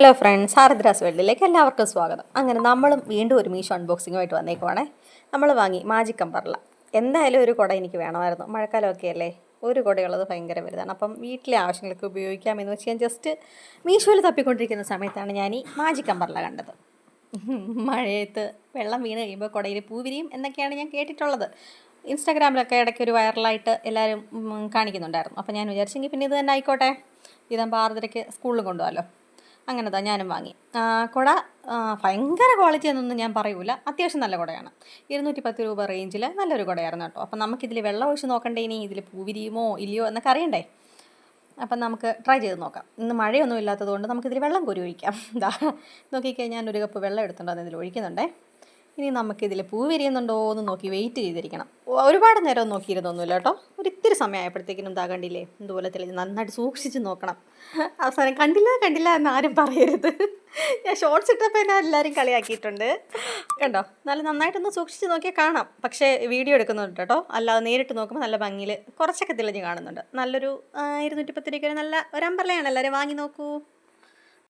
Hello friends ആർദ്രാസ് വേൾഡിലേക്ക് എല്ലാവർക്കും സ്വാഗതം. അങ്ങനെ നമ്മളും വീണ്ടും ഒരു മീഷോ അൺബോക്സിങ്ങുമായിട്ട് വന്നേക്കുവാണേ. നമ്മൾ വാങ്ങി മാജിക് അമ്പർല എന്തായാലും ഒരു കുട എനിക്ക് വേണമായിരുന്നു. മഴക്കാലമൊക്കെ അല്ലേ? ഒരു കുടയുള്ളത് ഭയങ്കര വലുതാണ്. അപ്പം വീട്ടിലെ ആവശ്യങ്ങൾക്ക് ഉപയോഗിക്കാമെന്ന് വെച്ച് ഞാൻ ജസ്റ്റ് മീഷോയിൽ തപ്പിക്കൊണ്ടിരിക്കുന്ന സമയത്താണ് ഞാൻ ഈ മാജിക് അമ്പർല കണ്ടത്. മഴയത്ത് വെള്ളം വീണ് കഴിയുമ്പോൾ കുടയിൽ പൂവിരിയും എന്നൊക്കെയാണ് ഞാൻ കേട്ടിട്ടുള്ളത്. ഇൻസ്റ്റാഗ്രാമിലൊക്കെ ഇടയ്ക്ക് ഒരു വൈറലായിട്ട് എല്ലാവരും കാണിക്കുന്നുണ്ടായിരുന്നു. അപ്പം ഞാൻ വിചാരിച്ചെങ്കിൽ പിന്നെ ഇത് തന്നെ ആയിക്കോട്ടെ. ഇതാകുമ്പോൾ ആർദ്രയ്ക്ക് സ്കൂളിൽ കൊണ്ടുപോകാമല്ലോ അങ്ങനെ തന്നെ ഞാനും വാങ്ങി. കുട ഭയങ്കര ക്വാളിറ്റി എന്നൊന്നും ഞാൻ പറയൂല. അത്യാവശ്യം നല്ല കുടയാണ്. ഇരുന്നൂറ്റി പത്ത് രൂപ റേഞ്ചിൽ നല്ലൊരു കുടയായിരുന്നു കേട്ടോ. അപ്പം നമുക്കിതിൽ വെള്ളം ഒഴിച്ച് നോക്കണ്ടേ ഇനി? ഇതിൽ പൂവിരിയുമോ ഇല്ലയോ എന്നൊക്കെ അറിയണ്ടേ? അപ്പം നമുക്ക് ട്രൈ ചെയ്ത് നോക്കാം. ഇന്ന് മഴയൊന്നും ഇല്ലാത്തതുകൊണ്ട് നമുക്കിതിൽ വെള്ളം കോരി ഒഴിക്കാം. നോക്കിക്കഴിഞ്ഞാൽ ഒരു കപ്പ് വെള്ളം എടുത്തുണ്ടോ. അതിൽ ഒഴിക്കുന്നുണ്ടേ. ഇനി നമുക്കിതിൽ പൂ വിരിയുന്നുണ്ടോ എന്ന് നോക്കി വെയിറ്റ് ചെയ്തിരിക്കണം. ഒരുപാട് നേരം നോക്കിയിരുന്നൊന്നുമില്ല കേട്ടോ. ഒരു ഇത്തിരി സമയമായപ്പോഴത്തേക്കിനും ഇതാ കണ്ടില്ലേ ഇതുപോലെ തെളിഞ്ഞ് നന്നായിട്ട് സൂക്ഷിച്ച് നോക്കണം. അവസാനം കണ്ടില്ല കണ്ടില്ല എന്ന് ആരും പറയരുത്. ഞാൻ ഷോർട്ട്സ് ഇട്ടപ്പോൾ എന്നെ എല്ലാവരും കളിയാക്കിയിട്ടുണ്ട്. കണ്ടോ? നല്ല നന്നായിട്ടൊന്ന് സൂക്ഷിച്ച് നോക്കിയാൽ കാണാം. പക്ഷേ വീഡിയോ എടുക്കുന്നുണ്ട് കേട്ടോ. അല്ലാതെ നേരിട്ട് നോക്കുമ്പോൾ നല്ല ഭംഗിയിൽ കുറച്ചൊക്കെ തെളിഞ്ഞ് കാണുന്നുണ്ട്. നല്ലൊരു ഇരുന്നൂറ്റി പത്ത് രൂപയ്ക്ക് നല്ല ഒരു അമ്പർലയാണ് എല്ലാവരും വാങ്ങി നോക്കൂ.